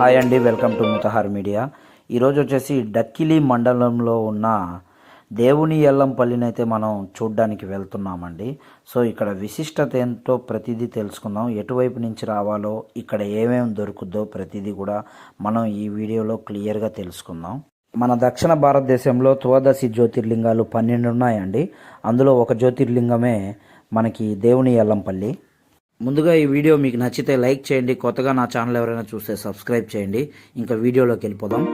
Hi అండి welcome to ముతహార్ media. ఈరోజు వచ్చేసి డక్కిలి మండలంలో ఉన్న దేవుని ఎల్లంపల్లినైతే మనం చూడ్డానికి వెళ్తున్నామండి. సో ఇక్కడ విశిష్టత ఏంటో ప్రతిదీ తెలుసుకుందాం. ఎటువైపు నుంచి రావాలో ఇక్కడ ఏమేమి దొరుకుద్దో ప్రతిదీ కూడా మనం ఈ వీడియోలో క్లియర్గా తెలుసుకుందాం. మన దక్షిణ భారతదేశంలో త్వదశి జ్యోతిర్లింగాలు పన్నెండు ఉన్నాయండి. అందులో ఒక జ్యోతిర్లింగమే మనకి దేవుని ఎల్లంపల్లి. ముందుగా ఈ వీడియో మీకు నచ్చితే లైక్ చేయండి. కొత్తగా నా ఛానల్ ఎవరైనా చూస్తే సబ్స్క్రైబ్ చేయండి. ఇంకా వీడియోలోకి వెళ్ళిపోదాం.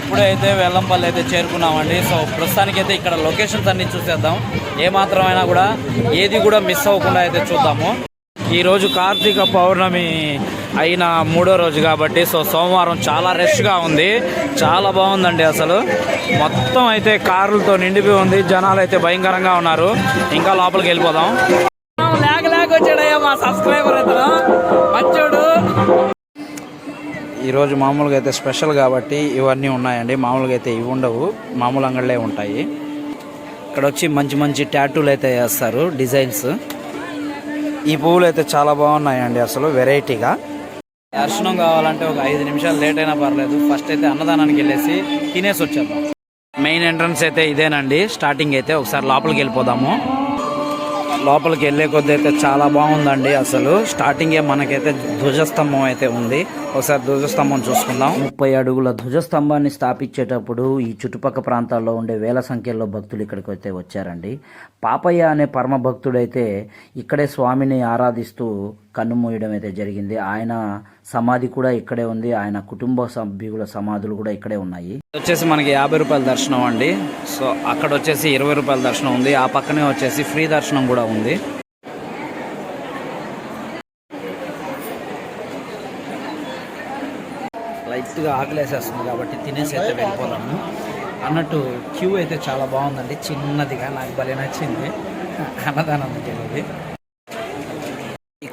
ఇప్పుడైతే వెల్లంపల్లి అయితే చేరుకున్నామండి. సో ప్రస్తుతానికి అయితే ఇక్కడ లొకేషన్స్ అన్ని చూసేద్దాం. ఏ కూడా ఏది కూడా మిస్ అవ్వకుండా అయితే చూద్దాము. ఈ రోజు కార్తీక పౌర్ణమి అయిన మూడో రోజు కాబట్టి సో సోమవారం చాలా రష్గా ఉంది. చాలా బాగుందండి అసలు. మొత్తం అయితే కార్లతో నిండిపోయి ఉంది. జనాలు అయితే భయంకరంగా ఉన్నారు. ఇంకా లోపలికి వెళ్ళిపోదాం. లేక లేక వచ్చాడయ్యా మా సబ్స్క్రైబర్ ఇతను. మంచోడు. ఈరోజు మామూలుగా అయితే స్పెషల్ కాబట్టి ఇవన్నీ ఉన్నాయండి. మామూలుగా అయితే ఇవి ఉండవు. మామూలు అంగళ్ళే ఉంటాయి. ఇక్కడ వచ్చి మంచి మంచి ట్యాటూలు అయితే వేస్తారు డిజైన్స్ ఈ పువ్వులు అయితే చాలా బాగున్నాయండి అసలు వెరైటీగా. దర్శనం కావాలంటే ఒక ఐదు నిమిషాలు లేట్ అయినా పర్లేదు. ఫస్ట్ అయితే అన్నదానానికి వెళ్ళేసి తినేసి వచ్చేద్దాం. మెయిన్ ఎంట్రన్స్ అయితే ఇదేనండి. స్టార్టింగ్ అయితే ఒకసారి లోపలికి వెళ్ళిపోదాము. లోపలికి వెళ్ళే కొద్ది అయితే చాలా బాగుందండి అసలు. స్టార్టింగే మనకైతే ధ్వజస్తంభం అయితే ఉంది. ఒకసారి ధ్వజస్తంభం చూసుకుందాం. ముప్పై అడుగుల ధ్వజస్తంభాన్ని స్థాపించేటప్పుడు ఈ చుట్టుపక్క ప్రాంతాల్లో ఉండే వేల సంఖ్యలో భక్తులు ఇక్కడికి అయితే వచ్చారండి. పాపయ్య అనే పరమ భక్తుడైతే ఇక్కడే స్వామిని ఆరాధిస్తూ కన్నుమూయడం అయితే జరిగింది. ఆయన సమాధి కూడా ఇక్కడే ఉంది. ఆయన కుటుంబ సభ్యుల సమాధులు కూడా ఇక్కడే ఉన్నాయి. వచ్చేసి మనకి యాభై రూపాయల దర్శనం అండి. సో అక్కడ వచ్చేసి ఇరవై రూపాయల దర్శనం ఉంది. ఆ పక్కనే వచ్చేసి ఫ్రీ దర్శనం కూడా ఉంది. లైట్గా ఆకలేసేస్తుంది కాబట్టి తినేసి అయితే వెళ్ళిపోదాము. అన్నట్టు క్యూ అయితే చాలా బాగుందండి. చిన్నదిగా నాకు భలే నచ్చింది. అన్నదానం తెలియదు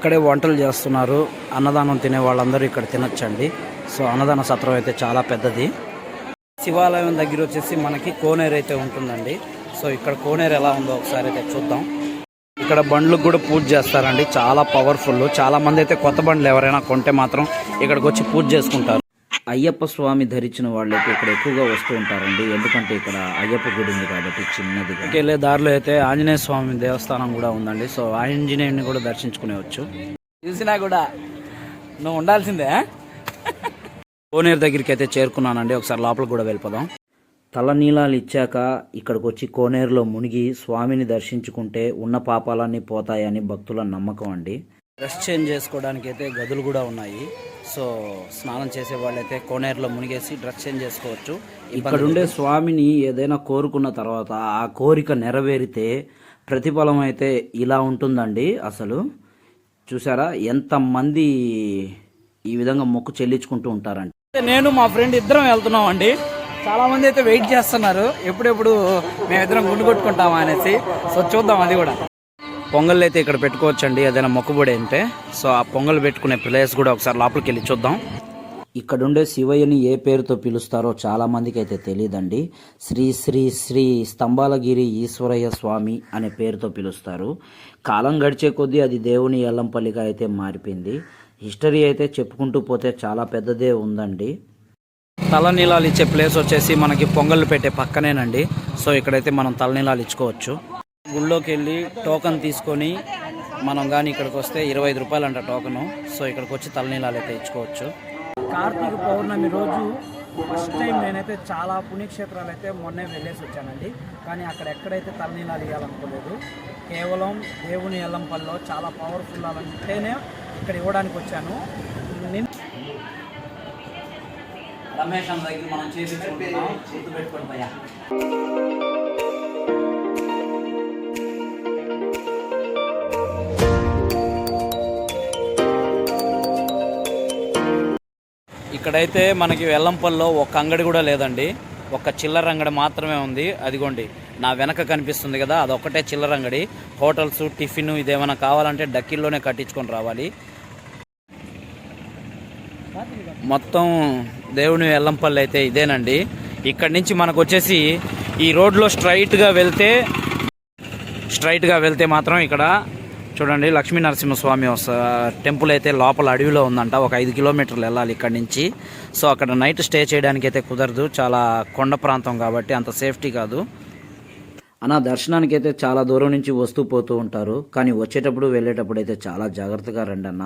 ఇక్కడే వంటలు చేస్తున్నారు. అన్నదానం తినే వాళ్ళందరూ ఇక్కడ తినొచ్చండి. సో అన్నదాన సత్రం అయితే చాలా పెద్దది. శివాలయం దగ్గర వచ్చేసి మనకి కోనేరు అయితే ఉంటుందండి. సో ఇక్కడ కోనేరు ఎలా ఉందో ఒకసారి అయితే చూద్దాం. ఇక్కడ బండ్లకు కూడా పూజ చేస్తారండి. చాలా పవర్ఫుల్. చాలా మంది అయితే కొత్త బండ్లు ఎవరైనా కొంటే మాత్రం ఇక్కడికి వచ్చి పూజ చేసుకుంటారు. అయ్యప్ప స్వామి ధరించిన వాళ్ళు అయితే ఇక్కడ ఎక్కువగా వస్తూ ఉంటారండి. ఎందుకంటే ఇక్కడ అయ్యప్ప గుడి ఉంది కాబట్టి చిన్నది వెళ్ళే దారిలో అయితే ఆంజనేయ స్వామి దేవస్థానం కూడా ఉందండి. సో ఆంజనేయుని కూడా దర్శించుకునేవచ్చు చూసినా కూడా నువ్వు ఉండాల్సిందే కోనేరు దగ్గరికి అయితే చేరుకున్నానండి. ఒకసారి లోపలికి కూడా వెళ్ళిపోదాం. తలనీలాలు ఇచ్చాక ఇక్కడికి వచ్చి కోనేరులో మునిగి స్వామిని దర్శించుకుంటే ఉన్న పాపాలన్నీ పోతాయని భక్తుల నమ్మకం అండి. డ్రెస్ చేంజ్ చేసుకోవడానికి అయితే గదులు కూడా ఉన్నాయి. సో స్నానం చేసే వాళ్ళైతే కోనేరులో మునిగేసి డ్రెస్ చేంజ్ చేసుకోవచ్చు. ఇక్కడ ఉండే స్వామిని ఏదైనా కోరుకున్న తర్వాత ఆ కోరిక నెరవేరితే ప్రతిఫలం అయితే ఇలా ఉంటుందండి అసలు. చూసారా? ఎంతమంది ఈ విధంగా మొక్కు చెల్లించుకుంటూ ఉంటారండి. నేను మా ఫ్రెండ్ ఇద్దరం వెళ్తున్నాం అండి చాలా మంది అయితే వెయిట్ చేస్తున్నారు. ఎప్పుడెప్పుడు మేమిద్దరం గుండు కొట్టుకుంటామా అనేసి. సో చూద్దాం అది కూడా. పొంగల్ అయితే ఇక్కడ పెట్టుకోవచ్చండి ఏదైనా మొక్కుబడి అంటే. సో ఆ పొంగల్ పెట్టుకునే ప్లేస్ కూడా ఒకసారి లోపలికి వెళ్ళి చూద్దాం. ఇక్కడుండే శివయ్యని ఏ పేరుతో పిలుస్తారో చాలా మందికి అయితే తెలియదండి శ్రీ శ్రీ శ్రీ స్తంభాలగిరి ఈశ్వరయ్య స్వామి అనే పేరుతో పిలుస్తారు. కాలం గడిచే కొద్దీ అది దేవుని ఎల్లంపల్లిగా అయితే మారిపోయింది. హిస్టరీ అయితే చెప్పుకుంటూ పోతే చాలా పెద్దదే ఉందండి. తలనీలాలు ఇచ్చే ప్లేస్ వచ్చేసి మనకి పొంగల్ పెట్టే పక్కనేనండి. సో ఇక్కడైతే మనం తలనీలాలు ఇచ్చుకోవచ్చు. గుళ్ళోకి వెళ్ళి టోకన్ తీసుకొని మనం కానీ ఇక్కడికి వస్తే ఇరవై ఐదు రూపాయలు అంట టోకను. సో ఇక్కడికి వచ్చి తలనీలాలు అయితే ఇచ్చుకోవచ్చు కార్తీక పౌర్ణమి రోజు ఫస్ట్ టైం నేనైతే చాలా పుణ్యక్షేత్రాలు అయితే మొన్నే వెళ్ళేసి వచ్చానండి. కానీ అక్కడ ఎక్కడైతే తలనీలాలు ఇవ్వాలనుకోలేదు కేవలం దేవుని ఎల్లంపల్లిలో చాలా పవర్ఫుల్ అంటేనే ఇక్కడ ఇవ్వడానికి వచ్చాను. రమేష్ అన్న దగ్గర మనం చేసి గుర్తుపెట్టుకోండి భయ్యా. ఇక్కడైతే మనకి వెల్లంపల్లో ఒక అంగడి కూడా లేదండి. ఒక చిల్లర అంగడి మాత్రమే ఉంది. అదిగోండి నా వెనక కనిపిస్తుంది కదా అదొక్కటే చిల్లర అంగడి. హోటల్స్ టిఫిన్ ఇదేమైనా కావాలంటే డక్కిల్లోనే కట్టించుకొని రావాలి. మొత్తం దేవుని వెల్లంపల్లి అయితే ఇదేనండి. ఇక్కడ నుంచి మనకు వచ్చేసి ఈ రోడ్లో స్ట్రైట్గా వెళ్తే స్ట్రైట్గా వెళ్తే మాత్రం ఇక్కడ చూడండి లక్ష్మీ నరసింహస్వామి టెంపుల్ అయితే లోపల అడవిలో ఉందంట. ఒక ఐదు కిలోమీటర్లు వెళ్ళాలి ఇక్కడ నుంచి. సో అక్కడ నైట్ స్టే చేయడానికి అయితే కుదరదు. చాలా కొండ ప్రాంతం కాబట్టి అంత సేఫ్టీ కాదు. అన్న దర్శనానికి అయితే చాలా దూరం నుంచి వస్తూ పోతూ ఉంటారు. కానీ వచ్చేటప్పుడు వెళ్ళేటప్పుడు అయితే చాలా జాగ్రత్తగా రండి అన్న